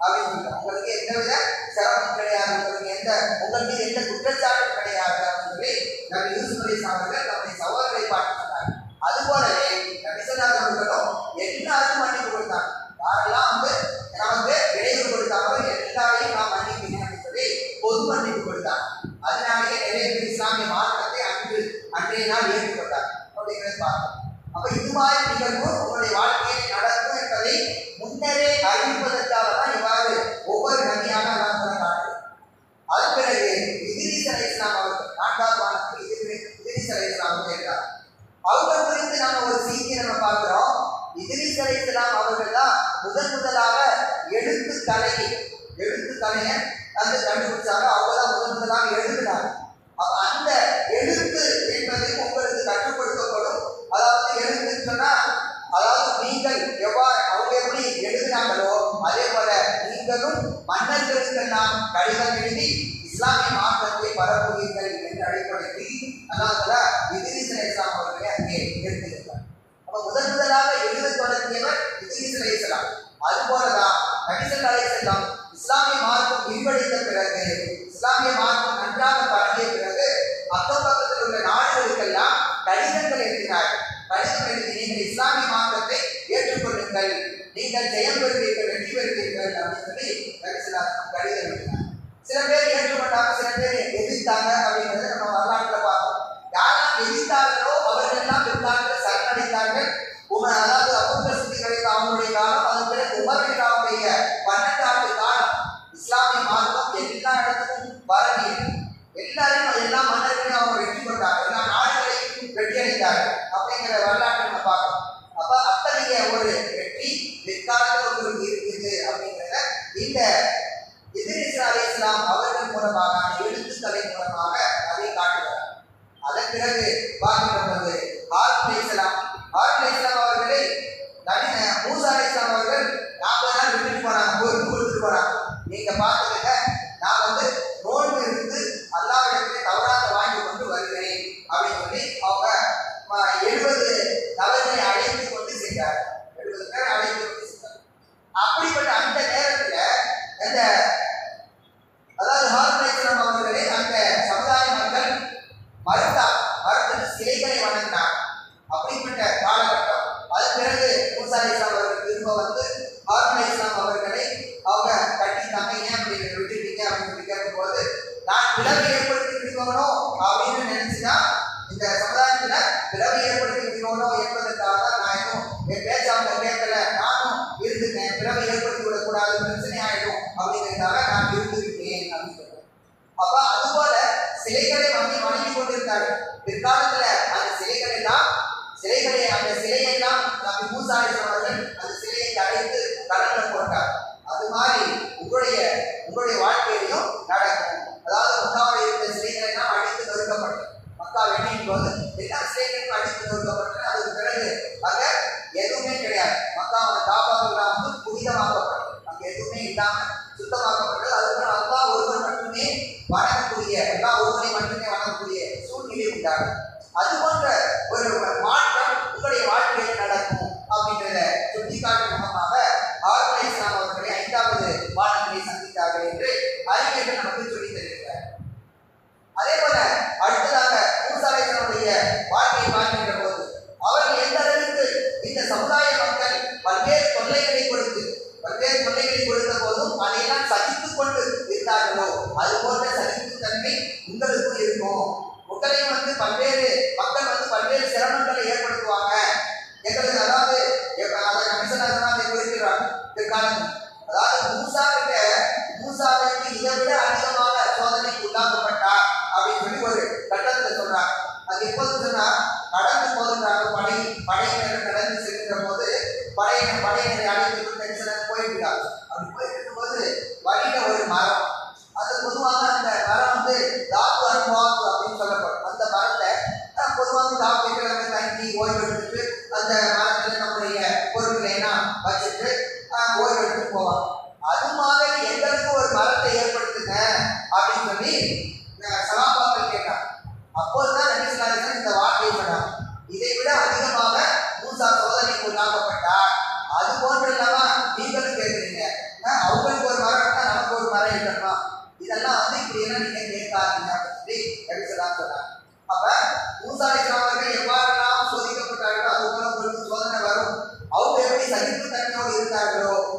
அப்படின்னு சொல்றாங்க. உங்களுக்கு எந்தவித சிரமம் கிடையாது. உங்களுக்கு எந்த உங்கள் மீது எந்த குற்றச்சாட்டும் கிடையாது அப்படின்னு சொல்லி நம்ம யூஸ் பண்ணி அவர்கள் நம்முடைய சகோதரரை பார்த்து சொன்னாங்க அது போலவே ஸல்லல்லாஹு மக்களும் வஸல்லம் மன்னிப்பு கொடுத்தாங்க யாரெல்லாம் வந்து நமக்கு விளைவு கொடுத்தாங்களோ எல்லாரையும் நாம் மன்னிக்கிறேன் அப்படின்னு சொல்லி பொது மன்னிப்பு கொடுத்தாங்க அதனாலேயே நிறைய பேர் இஸ்லாமிய மார்க்கத்தை அன்று அன்றைய நாள் ஏற்றுக்கொண்டார். அப்படிங்கிறத பார்த்தோம். அப்ப இது மாதிரி நிகழ்வு உங்களுடைய வாழ்க்கையில் நடக்கும் என்பதை முன்னரே அறிவிப்பதற்காக தான் இவ்வாறு ஒவ்வொரு நபியாக அல்லாஹ் காட்டுது அது பிறகு இதிரிஸ் அலை இஸ்லாம் அவர்கள் நான்காவது வானத்தில் இதிரி- இதிரிஸ் அலை இஸ்லாம் அவர்கள் இருக்கிறார் அவங்க குறித்து நாம ஒரு செய்தியை நம்ம பார்க்கிறோம் இதிரிஸ் அலை இஸ்லாம் அவர்கள் தான் முதன் முதலாக எழுத்து கலையை எழுத்து கலையை அந்த கண்டுபிடிச்சாங்க அவங்க தான் முதன் முதலாக எழுதினாங்க அப்ப அந்த எழுத்து என்பது உங்களுக்கு கற்றுக்கொடுக்கப்படும் அதாவது எழுத்துன்னு சொன்னா அதாவது நீங்கள் எவ்வாறு அவங்க எப்படி எழுதினாங்களோ அதே போல நீங்களும் மன்னர்களுக்கெல்லாம் கடிதம் எழுதி இஸ்லாமிய மாற்றத்தை பரப்புவீர்கள் என்று அடிப்படுத்தி அல்லாஹ் இதிரிஸ் இஸ்லாம் அவர்களை அங்கே எடுத்திருக்கிறார். அப்ப முதன் முதலாக எழுத தொடங்கியவர் இதிரிஸ் அலைஹிஸ்ஸலாம் அதுபோலதான் நபிசல் அலைஹிஸ்ஸலாம் இஸ்லாமிய மார்க்கம் விரிவடைந்த பிறகு இஸ்லாமிய மார்க்கம் நன்றாக பரவிய பிறகு அக்கம் பக்கத்தில் உள்ள நாடுகளுக்கெல்லாம் கடிதங்கள் எழுதினார். கடிதம் எழுதி நீங்கள் இஸ்லாமிய மார்க்கத்தை ஏற்றுக்கொள்ளுங்கள். நீங்கள் ஜெயம் பெறுவீர்கள் வெற்றி பெறுவீர்கள் அப்படின்னு சொல்லி நபிசல்லாம் கடிதம் சில பேர் ஏற்றுக்கொண்டாங்க சில பேர் எதிர்த்தாங்க அப்படிங்கிறத நம்ம வரலாற்றுல பார்த்தோம். யாரெல்லாம் எதிர்த்தார்களோ அவர்கள் எல்லாம் பிற்காலத்தில் சரணடைந்தார்கள். உமர் அதாவது அபூபக்கர் சித்திகளை அவங்களுடைய காலம் அதன் பிறகு உமர் பன்னெண்டு ஆண்டு காலம். இஸ்லாமிய மார்க்கம் எல்லா இடத்துக்கும் பரவியது எல்லாரையும் எல்லா மன்னர்களையும் அவங்க வெற்றி கொண்டாங்க எல்லா நாடுகளையும் வெற்றி அடைந்தார்கள். அப்படிங்கிற வரலாற்றை நம்ம பார்க்கணும் அப்ப அத்தகைய ஒரு வெற்றி பிற்காலத்தில் உங்களுக்கு இருக்குது அப்படிங்கிறத இந்த இதிரிஸ் அலி இஸ்லாம் அவர்கள் மூலமாக எழுத்துக்களை மூலமாக அதை காட்டுகிறார். அதன் பிறகு பார்க்கிறோம் போது ஹாரூன் அலைஹிஸ்ஸலாம் ஹாரூன் அலைஹிஸ்ஸலாம் அவர்களை நபி மூசா அலைஹிஸ்ஸலாம் அவர்கள் நாற்பது நாள் விட்டுட்டு போனாங்க பொறுப்பு கொடுத்துட்டு போனாங்க நீங்க பார்த்துக்கங்க நான் வந்து நோன்பு இருந்து அல்லாவிடத்திலே தவறாக வாங்கி கொண்டு வருகிறேன் அப்படின்னு சொல்லி அவங்க ம- எழுபது நபர்களை அழைத்து கொண்டு சென்றார் எழுபது பேர் அழைத்து கொண்டு சென்றார் அப்படிப்பட்ட அந்த நேரத்துல அந்த அதாவது ஹாரூன் அலைஹிஸ்ஸலாம் அவர்களை அந்த சமுதாய மக்கள் மறுத்தார் மறுத்து சிலைகளை வணங்கினார் அப்படிப்பட்ட காலகட்டம் அதன் பிறகு மூசா அலைஹிஸ்ஸலாம் அவர்கள் திரும்ப வந்து ஹாரூன் அலைஹிஸ்ஸலாம் அவர்களை அவங்க கட்டிட்டாங்க ஏன் அப்படி விட்டுட்டீங்க அப்படின்னு சொல்லி கேட்கும்போது நான் பிளவை ஏற்படுத்தி விடுவானோ அப்படின்னு நினைச்சுதான் இந்த சமுதாயத்துல பிளவை ஏற்படுத்தி விடுவானோ என்பதற்காக தான் நான் இன்னும் என் பேச்ச அவங்க கேட்கல. நானும் இருந்துட்டேன். பிளவை ஏற்படுத்தி விடக்கூடாது பிரச்சனை ஆயிடும் அப்படிங்கிறதுக்காக நான் இருந்துருக்கேன் அப்படின்னு சொல்றேன் அப்ப அதுபோல சிலைகளை வந்து வணங்கி கொண்டிருந்தார்கள் பிற்கால அது நான் சொன்னா நடந்து போகின்றாங்க படை படையினர் நடந்து செல்கின்ற போது படையினர் படையினரை அழைத்து கொண்டு சிலர் போயிருக்கிறார் அப்படி போயிட்டு போது வழியில ஒரு மரம். அது பொதுவாக அந்த மரம் வந்து தாக்கு அனுபவாக்கு அப்படின்னு சொல்லப்படும். அந்த மரத்தை பொதுவாக தாக்குகள் அந்த தங்கி ஓய்வு எடுத்துட்டு அந்த மரத்தில் நம்முடைய பொருட்களை எல்லாம் வச்சுட்டு ஓய்வெடுத்து ஓய்வு எடுத்துட்டு போவாங்க. no irá pero.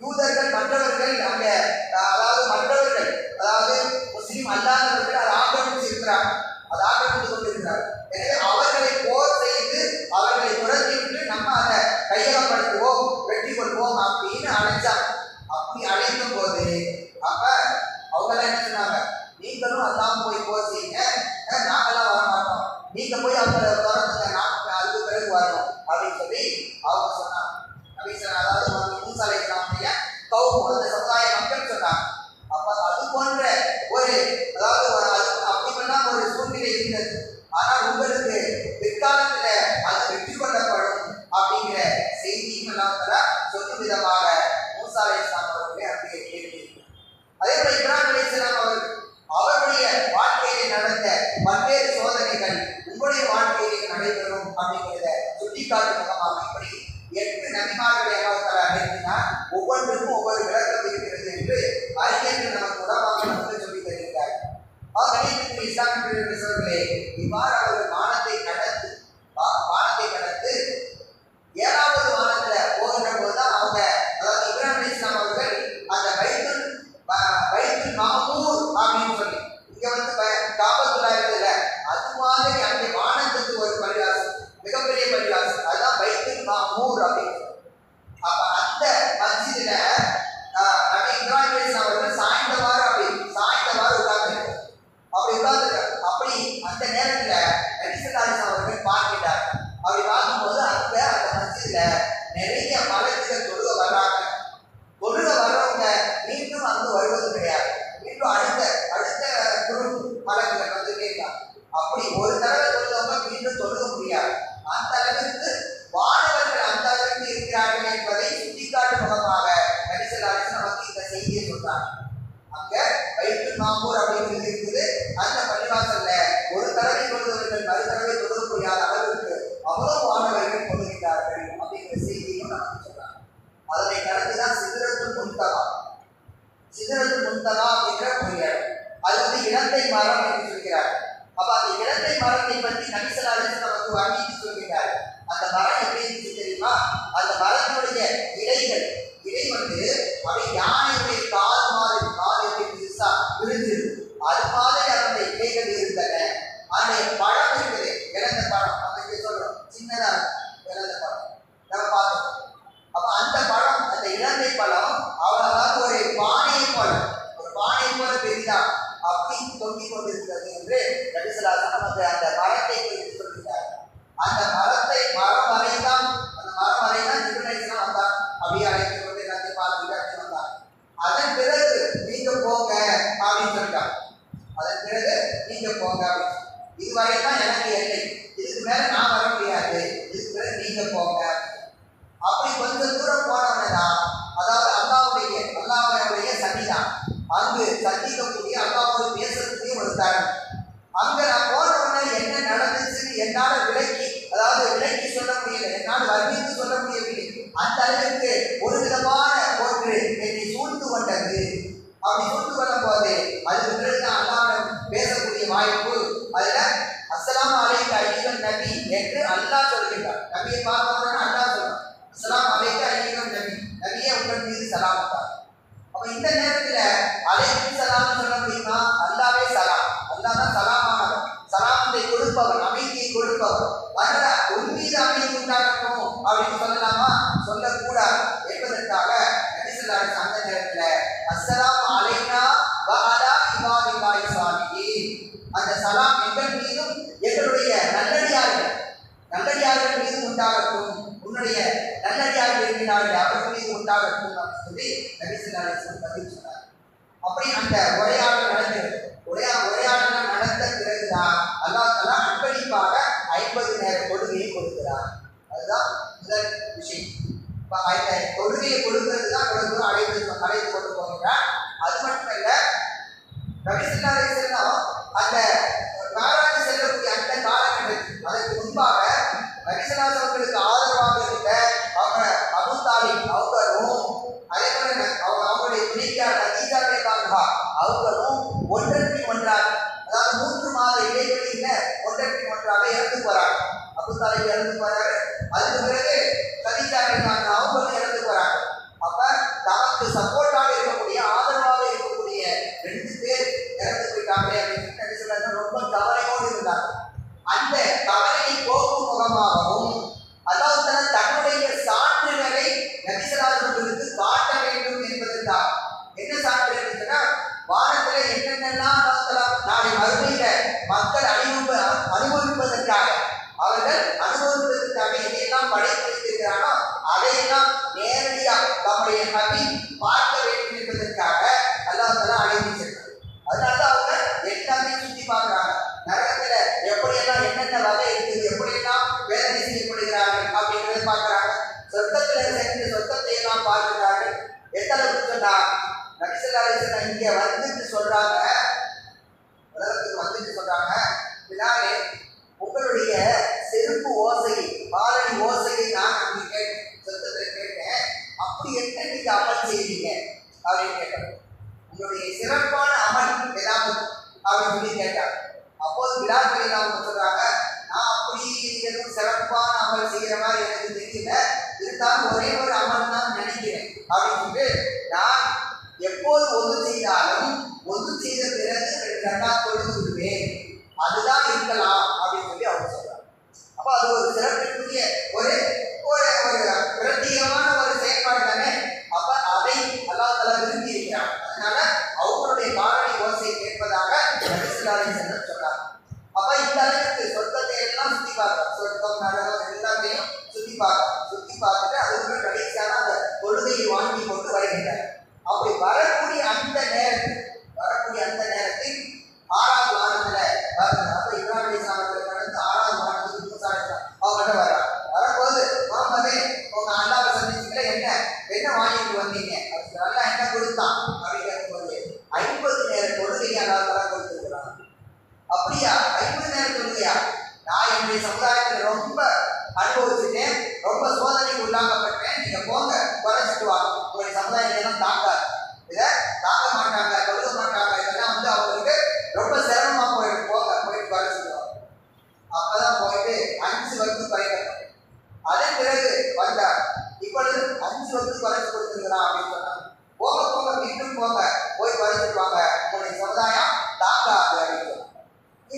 யூதர்கள் மற்றவர்கள் அங்க அதாவது மற்றவர்கள் அதாவது முஸ்லீம் அல்லாத சுட்டிக்காட்டும் இப்படி எட்டு நபிமார்களை அவர்கள் அழைத்தினார் ஒவ்வொன்றுக்கும் ஒவ்வொரு விளக்கம் இருக்கிறது என்று அறிஞர்கள் நமக்கு உடமாக சொல்லி தருகிறார். ஆகவே இஸ்லாமிய சொல்களே இவ்வாறு அவர்கள் வானத்தை கடந்து வா- வானத்தை கடந்து ஏழாவது வானத்துல போகின்ற போதுதான் அவங்க அதாவது இப்ராஹிம் இஸ்லாம் அவர்கள் அந்த பைத்துல் ப- மாமூர் அப்படின்னு சொல்லி இங்க வந்து ப- இருக்குல்ல அது மாதிரி அங்கே வானத்துக்கு ஒரு பரிகாசம் மிகப்பெரிய பள்ளிவாசல் amor அப்ப அந்த இலந்தை மரத்தை பற்றி நபிசலாஜன் நமக்கு வர்ணித்து சொல்கிறார் அந்த மரம் எப்படி இருந்துச்சு தெரியுமா? அந்த மரத்தினுடைய இலைகள் இலை வந்து அவை யானையுடைய கால் மாதிரி கால் எப்படி பெருசா விழுந்திருக்கு அது மாதிரி தொங்கிக் கொண்டிருக்கிறது என்று நமக்கு அந்த மரத்தை குறித்து சொல்கிறார். அந்த மரம் சந்திக்கக்கூடிய அல்லாவோடு பேசுறதுக்கே ஒரு தரம் அங்க நான் போனவன என்ன நடந்துச்சுன்னு என்னால விலக்கி அதாவது விலக்கி சொல்ல முடியல என்னால் வர்ணித்து சொல்ல முடியவில்லை. அந்த அளவுக்கு ஒரு விதமான ஒன்று என்னை சூழ்ந்து கொண்டது. அப்படி சூழ்ந்து கொள்ளும் போது அது பிறகுதான் அல்லாவிடம் பேசக்கூடிய வாய்ப்பு அதுல அஸ்லாம் அலைக்கு அழிவன் நபி என்று அல்லாஹ் சொல்கிறார் நபியை பார்த்தவன அல்லாஹ் சொல்றான் அஸ்லாம் அலைக்கு அழிவன் நபி நபியே உங்கள் மீது சலாமத்தார் அப்ப இந்த நேரத்துல அலைக்கு கொடுப்பார் அதனால உன் மீது அமைதி உண்டாக்கணும் அப்படின்னு சொல்லலாமா? சொல்லக்கூடாது. என்பதற்காக நபிசல்லாடி அந்த நேரத்தில் அஸ்ஸலாம் அலைனா வஅலா இமாமிமாய் சாமி அந்த சலாம் எங்கள் மீதும் எங்களுடைய நல்லடியார்கள் நல்லடியார்கள் மீது உண்டாகட்டும். உன்னுடைய நல்லடியார்கள் இருக்கிறார்கள் அவர்கள் மீது உண்டாகட்டும் அப்படின்னு சொல்லி நபிசல்லாடி பதில் சொன்னார் அப்படி அந்த உரையாடல் நடந்தது. உரையா உரையாடல் நடந்த பிறகுதான் அல்லா தலா அன்பளிப்பாக ஐம்பது நேர தொழுகையை கொடுக்கிறார் அதுதான் முதல் விஷயம். இப்போ தொழுகையை கொடுக்கிறது தான் இவ்வளவு தூரம் அழைத்து அழைத்து கொண்டு போகிறார் அது மட்டும் இல்லை ரவிசல்லா செல்லம் அந்த மேலாண்மை செல்லக்கூடிய அந்த காலகட்டத்தில் அதற்கு முன்பாக ரவிசல்லாஸ் அவர்களுக்கு ஆதரவாக இருந்த அவங்க அபுதாலி அமல் செய்யற மாதிரி எனக்கு தெரியல. இருந்தாலும் ஒரே ஒரு அப்படியா? ஐம்பது நேரம் தொழுகையா நான் என்னுடைய சமுதாயத்தில் ரொம்ப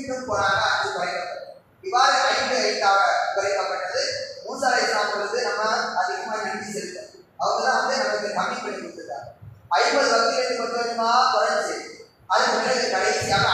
மீண்டும் போறாங்க அது குறைக்கப்படும் இவ்வாறு ஐந்து ஐந்தாக குறைக்கப்பட்டது. மூசா இஸ்லாம் நம்ம அதிகமாக நன்றி செலுத்தோம் அவங்க வந்து நமக்கு கம்மி பண்ணி கொடுத்துருக்காங்க. ஐம்பது வகைகளுக்கு கொஞ்சம் கொஞ்சமாக குறைஞ்சி அது முன்னாடி கடைசியாக